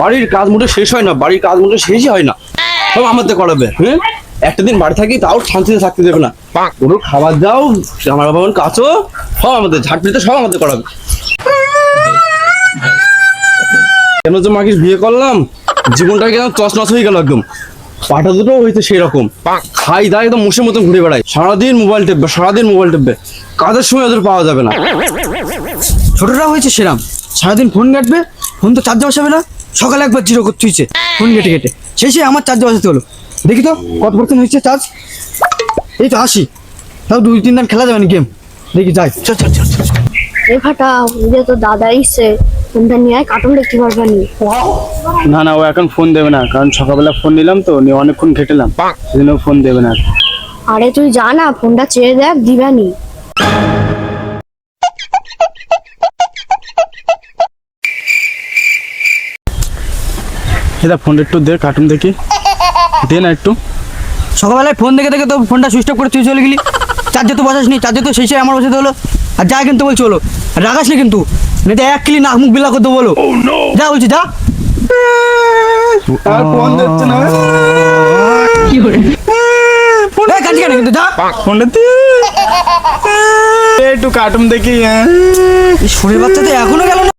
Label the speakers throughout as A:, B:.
A: বাড়ির কাজ মোটে শেষ হয় না, বাড়ির কাজ মোটে শেষই হয় না। সব আমাদের করাবে হ্যাঁ একটা দিন বাড়ি থাকি, তাও শান্তিতে থাকতে দেবে না। গরুর খাবার দাও আমার বাবা কাছো সব আমাদের ঝাড়পিতে সব আমাদের করাবে। কেন যে মাকে বিয়ে করলাম, জীবনটা একদম তছনছ হয়ে গেল একদম। পাটা দুটো হয়েছে সেই রকম খাই দাই একদম মুসের মতন ঘুরে বেড়ায় সারাদিন মোবাইল টেপবে, সারাদিন মোবাইল টেপবে। কাজের সময় ওদের পাওয়া যাবে না।
B: ছোটরা হয়েছে সেরাম। সারাদিন ফোন ঘাটবে, ফোন তো চার্জ বসাবে না। সকালে একবার জিরো করতে হয়েছে। ফোন ঘেটে ঘেটে শেষে আমার চার্জ বসাতে হলো দেখি তো কত পার্সেন্ট হয়েছে চার্জ এই তো আশি। তাও দুই তিন দিন খেলা যাবে না গেম দেখি যাই। চল চল চল।
C: এ ফাটা যে তো দাদা এসছে ফোনটা নিয়ে আয় কার্টুন দেখতে পারবা নি।
D: না না ও এখন ফোন দেবে না কারণ সকালবেলা ফোন নিলাম তো নিয়ে অনেকক্ষণ ঘেটেলাম সেদিন ফোন দেবে না। আরে
C: তুই যা না ফোনটা চেয়ে দেখ দিবানি
D: এটা ফোনটা একটু দে কার্টুন দেখি। দে না একটু।
B: সকালবেলায় ফোন দেখে দেখে তো ফোনটা সুইচ অফ করে তুই চলে গেলি। চার্জে তো বসাস নি চার্জে তো শেষে আমার বসাতে হলো। আর যা কিন্তু বলছি হলো আর রাগাস না কিন্তু। নেতে এক কিলি নাক মুখ বিলা করতে বলো। যা বলছি যা।
D: আর ফোন দিচ্ছে না। দে। দে একটু কার্টুন দেখি হ্যাঁ।
B: শরীর বাচ্চা তো এখনও গেল না।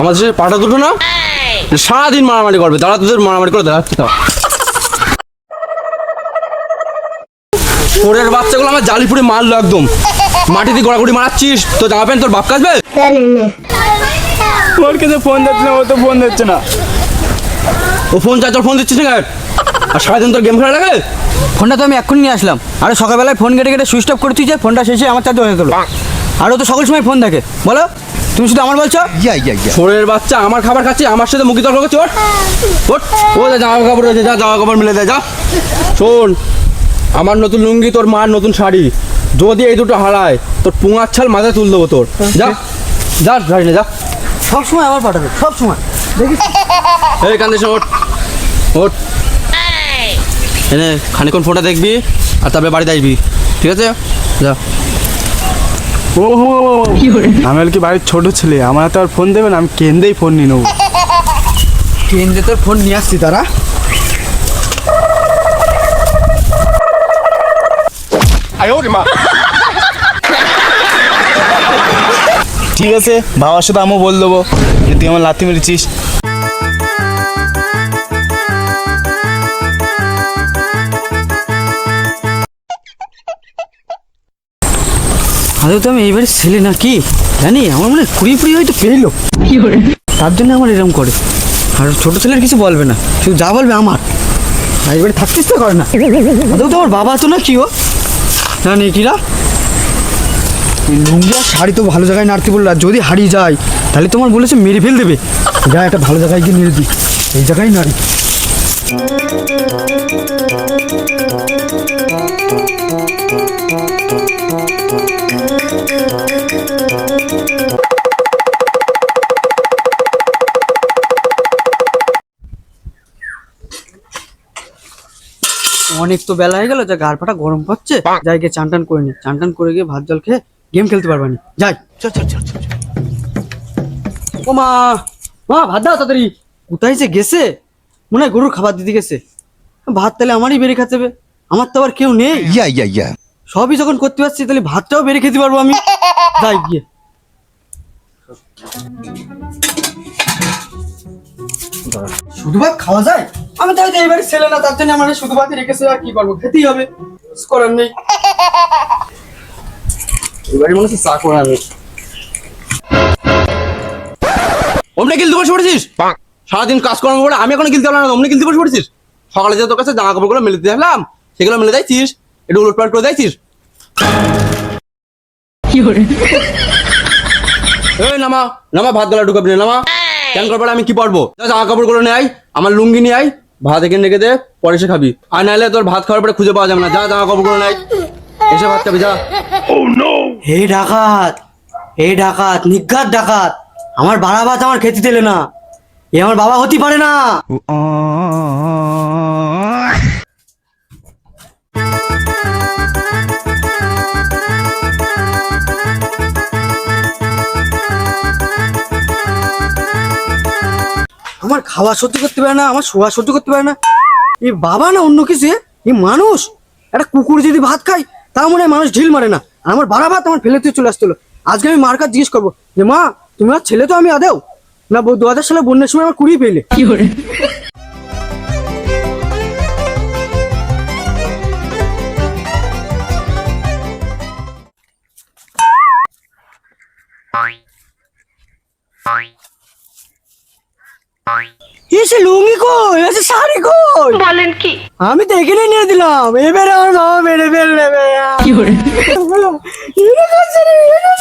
A: আমার যে পাটা দুটো না সারাদিন মারামারি করবে দাঁড়া তোদের মারামারি করে দাঁড়াচ্ছে তাও ওরের বাচ্চাগুলো আমার জালিপুরে মারলো একদম। মাটিতে গড়াগড়ি মারাচ্ছিস তো জামা প্যান্ট তোর বাপ কাচবে
D: ওর কাছে ফোন দিচ্ছে না, ও তো ফোন দিচ্ছে না।
A: ও ফোন চার্জ ফোন দিচ্ছিস না? আর সারাদিন তোর গেম খেলা লাগে
B: ফোনটা তো আমি এক্ষুনি নিয়ে আসলাম। আরে সকালবেলায় ফোন কেটে কেটে সুইচ অফ করে যে ফোনটা শেষে আমার চার্জে হয়ে গেলো। আর ও তো সকল সময় ফোন দেখে। বলো তুমি শুধু আমার বলছো?
A: সোরের বাচ্চা আমার খাবার খাচ্ছে আমার সাথে মুখি তর্ক করছে ওঠ। ওঠ। ও যা জামা কাপড় রয়েছে যা জামা কাপড় মিলে দে যা। শোন আমার নতুন লুঙ্গি তোর মার নতুন শাড়ি। যদি এই দুটো হারায় তোর পুঙার ছাল মাথায় তুল দেবো তোর। যা যা গাড়ি নে যা।
B: সব সময় আবার পাঠাবে সব সময়।
A: এই কান্দিস ওঠ। ওঠ। এনে খানিক্ষণ ফোনটা দেখবি আর তারপরে বাড়িতে আসবি। ঠিক আছে? যা।
D: ও হো আমি হল? কি বাড়ির ছোট ছেলে আমার হাতে আর ফোন দেবে না আমি কেন্দেই ফোন নিয়ে নেব।
B: কেন্দ্রে তোর ফোন নিয়ে আসছি তারা
D: ঠিক আছে বাবার সাথে আমিও বল দেবো যদি আমার লাথি মেরেছিস।
B: আদৌ তো আমি এইবারে ছেলে না কি জানি আমার মনে কুড়ি ফুড়ি হয়তো পেল। তার জন্য আমার এরকম করে। আর ছোট ছেলের কিছু বলবে না শুধু যা বলবে আমার। আর এবারে থাকতে ইচ্ছা করে না। আদৌ তো আমার বাবা তো না কি ও? জানি কিরা। এই লুঙ্গি শাড়ি তো ভালো জায়গায় নাড়তে বলল আর যদি হারিয়ে যায় তাহলে তোমার বলেছে মেরে ফেল দেবে। যা একটা ভালো জায়গায় গিয়ে নেড়ে দিই এই জায়গায় নাড়ি। অনেক তো বেলা হয়ে গেল যা গার ফাটা গরম পাচ্ছে যাই গিয়ে চান টান করে নি। চান টান করে গিয়ে ভাত জল খেয়ে গেম খেলতে পারবানি যাই। ও মা মা ভাত দাও তাড়াতাড়ি। কোথায় যে গেছে? মনে হয় গরুর খাবার দিতে গেছে। ভাত তাহলে আমারই বেড়ে খেতে হবে। আমার তো আবার কেউ নেই।
E: Yeah, yeah, yeah.
B: সবই যখন করতে পারছি তাহলে ভাতটাও বেড়ে খেতে পারব আমি। যাই গিয়ে। শুধু ভাত খাওয়া যায়? আমি তো এবারে ছেলে না তার জন্য আমার শুধু ভাতই রেখেছে আর কি করব? খেতেই হবে। কিছু করার নেই।
A: এবারে মনে হচ্ছে চা করে আমি অমনি গিলতে বসে পড়েছিস? সারাদিন কাজ করার পরে আমি এখনও গিলতে পারলাম না অমনি গিলতে বসে পড়েছিস? সকালে যে তোর কাছে জামা কাপড়গুলো মেলে দিয়ে আসলাম সেগুলো মেলে দিয়েছিস? একটু উলট পাল্ট করে দিয়েছিস? এই নামা নামা ভাত গলা ঢুকাবি নামা। কেন করবার আমি কি পারব? যা জামা কাপড়গুলো নেয় আমার লুঙ্গি নিয়ে আয় ভাত এখানে রেখে দে পরে সে খাবি। আর নাহলে তোর ভাত খাওয়ার পরে খুঁজে পাওয়া যাবে না। যা জামা কাপড়গুলো নেয় এসে ভাত খাবি যা।
B: হে ডাকাত হে ডাকাত নিজ্ঞাত ডাকাত আমার বাড়া ভাত আমার খেতে দিলে না। এ আমার বাবা হতে পারে না। আমার খাওয়া সহ্য করতে পারে না, আমার শোয়া সহ্য করতে পারে না। এ বাবা না, অন্য কিছু? এই মানুষ। একটা কুকুর যদি ভাত খায় তা মনে হয় মানুষ ঢিল মারে না। আর আমার বাড়া ভাত আমার ফেলে দিয়ে চলে আসছিল আজকে আমি মার কাছে জিজ্ঞেস করব যে, মা, তুমি আমার ছেলে তো আমি আদেও? না দু হাজার সালে বন্যার সময় আমার কুড়িয়ে পেলে। এসে লুঙ্গি কই? এসে শাড়ি কই?
E: বলেন কি?
B: আমি তো এখানে নিয়ে দিলাম। এবারে আমার বাবা মেরে ফেলবে
E: কি করে?
B: এটা করছে রে, এটা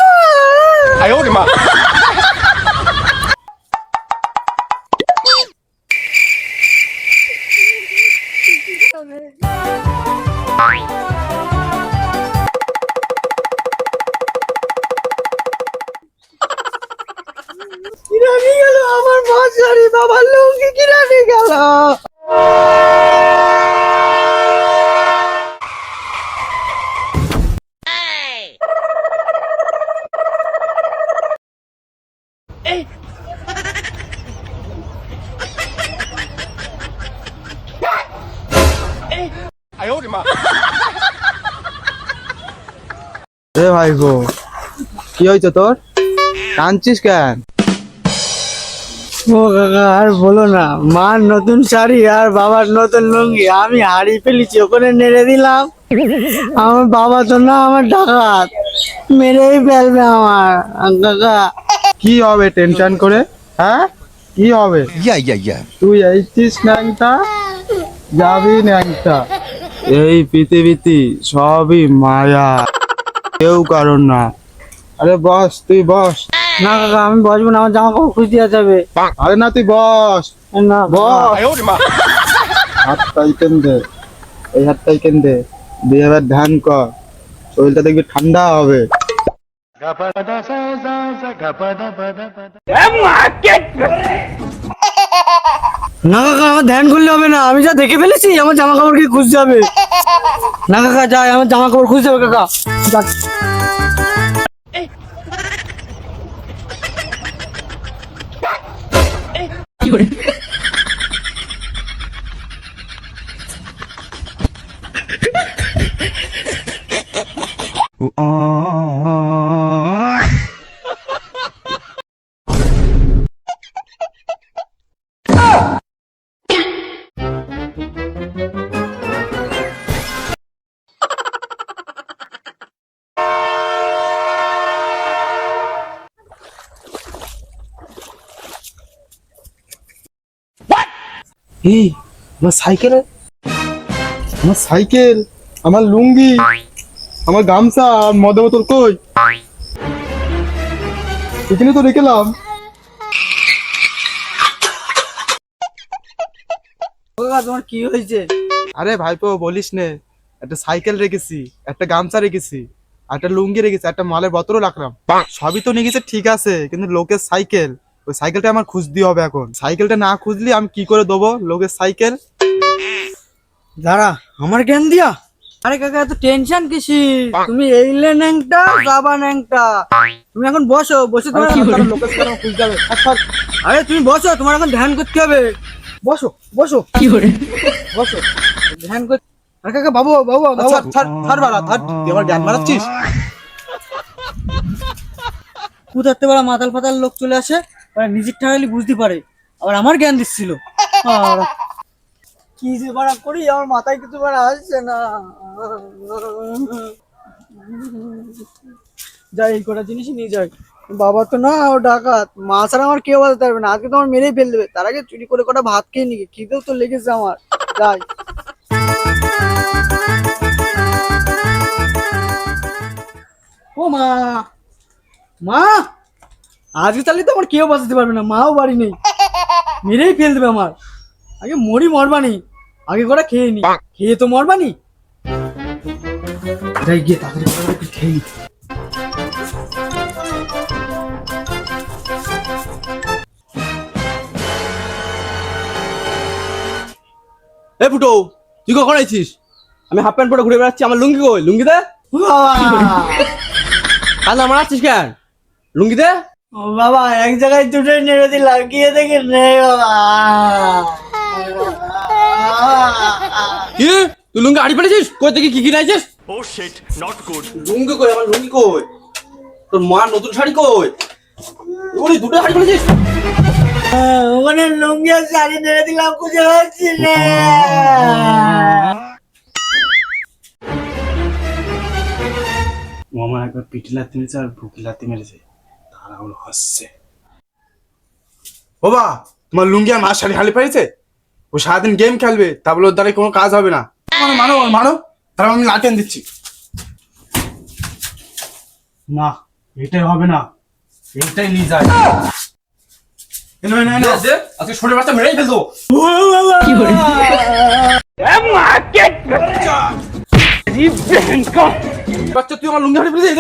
D: এ ভাই গো কি হয়েছে তোর? কাঁদছিস কেন?
B: ও কাকা আর বলো না মার নতুন শাড়ি আর বাবার নতুন লুঙ্গি আমি হাড়ি ফেলেছি ওখানে নেড়ে দিলাম। আমার বাবা তো না আমার ডাকাত। মেরেই ফেলবে আমার কাকা।
D: কি হবে টেনশন করে? হ্যাঁ? কি হবে? তুই এইছিস ন্যাংটা? যাবি ন্যাংটা? এই পৃথিবীতে সবই মায়া। কেউ কারণ না। আরে বস তুই বস।
B: না কাকা আমি বসবো না আমার জামা কাপড় খুঁজ দেওয়া যাবে।
D: আরে না তুই বস।
B: না
D: বস। হাতটা ইকেন দে এই হাতটা ইকেন দে দিয়ে এবার ধ্যান কর শরীরটা দেখবি ঠান্ডা হবে।
B: না কাকা আমার ধ্যান করলে হবে না। আমি যা দেখে ফেলেছি, আমার জামা কাপড় কি খুঁজতে হবে? না কাকা যাই আমার জামা কাপড় খুঁজতে হবে, কাকা। যাক।
E: কি
D: এই আমার সাইকেল? আমার সাইকেল আমার লুঙ্গি আমার গামছা আর মদের বোতল কই? এখানে তো রেখেলাম
B: তোমার কি হয়েছে?
D: আরে ভাইপো বলিস নে একটা সাইকেল রেখেছি একটা গামছা রেখেছি আর একটা লুঙ্গি রেখেছি একটা মালের বোতলও রাখলাম। সবই তো নিয়ে গেছে ঠিক আছে কিন্তু লোকের সাইকেল। ওই সাইকেলটা আমার খুঁজতে হবে এখন। সাইকেলটা না খুঁজলি আমি কি করে দেবো? লোকের সাইকেল।
B: দাঁড়া আমার জ্ঞান দিয়া? আরে কাকা এত টেনশন কিসি তুমি এইলে ন্যাংটা যাবা ন্যাংটা তুমি এখন বসো বসে তোমার লোকের সাথে আমার খুঁজতে হবে। থাক, থাক। আরে তুমি বসো তোমার এখন ধ্যান করতে হবে। বসো বসো।
E: কি করে?
B: বসো। ধ্যান কর আরে কাকা বাবু বাবু বাবু
D: ছাড় ছাড় ছাড় বাড়া ছাড় তুই আমার জ্ঞান মারাচ্ছিস
B: কুদারতে পারা মাতাল ফাতাল লোক চলে আসে। ওরা নিজের ঠাকালি বুঝতে পারে। আবার আমার জ্ঞান দিচ্ছিল। কি যে বাড়া করি, আমার মাথায় কিছু বাড়া আসছে না। যাই, এই কটা জিনিসই নিয়ে যাই। বাবা তো না, ও ডাকাত। মা ছাড়া আমার কেউ বাজাতে পারবে না। আজকে তো আমার মেরেই ফেল দেবে তার আগে চুরি করে কটা ভাত খেয়ে নিয়ে খিদেও তো লেগেছে আমার। যাই। ও মা! মা! আজকে তাহলে তো আমার কেউ বাঁচাতে পারবে না মাও বাড়ি নেই। মেরেই ফেল দেবে আমার। আগে মরি মরবানি আগে করে খেয়ে নি। খেয়ে তো মরবানি। যাই গিয়ে তাড়াতাড়ি খেয়ে নি।
A: এ ফুটো তুই কখন আইছিস? আমি হাফ প্যান্ট পরে ঘুরে বেড়াচ্ছি আমার লুঙ্গি কই? লুঙ্গি দে! আমার আসছিস কেন? লুঙ্গি দে।
B: ও বাবা এক জায়গায় দুটোই নেড়ে দিলাম গিয়ে দেখে নে বাবা।
A: কি তুই লুঙ্গি হাড়ি ফেলেছিস কই থেকে কি কিনাইছিস
F: Oh shit, not good.
A: লুঙ্গি কই? আমার লুঙ্গি কই? তোর মার নতুন শাড়ি কই? ওরে দুটো হাড়ি ফেলেছিস
B: ওখানে লুঙ্গি আর শাড়ি নেড়ে দিলাম খুঁজে পাচ্ছি না।
G: মামা একবার পিঠে লাত্তি মেরেছে আর বুকে লাত্তি মেরেছে। হলো হাসছে ও তোমার লুঙ্গি আর মার শাড়ি হালি পেয়েছে ও সারাদিন গেম খেলবে তা বলে ওর দ্বারা কোনো কাজ হবে না। মানো মানো মানো তারপর আমি লাটেন দিচ্ছি। না এটাই হবে না। এটাই নিয়ে যায়।
A: আজকে বাচ্চা মেরেই ফেলতো বাচ্চা তুই আমার লুঙ্গি হাড়ি ফেলেছিস